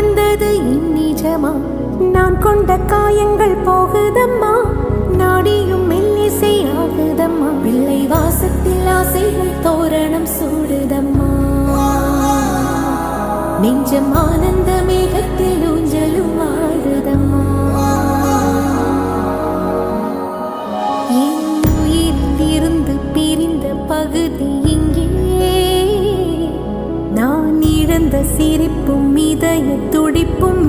வந்தது இந்நிஜமா நான் கொண்ட காயங்கள் போகுதம்மா? நாடியும் மெல்லிசை ஆகுதம்மா? பிள்ளை வாசத்தில் ஆசைகள் தோரணம் சூடுதம்மா? நெஞ்சம் ஆனந்த மேகத்தில் ஊஞ்சலும் ஆடுதம்மா? என் பிறந்த சிரிப்பும் இதய துடிப்பும்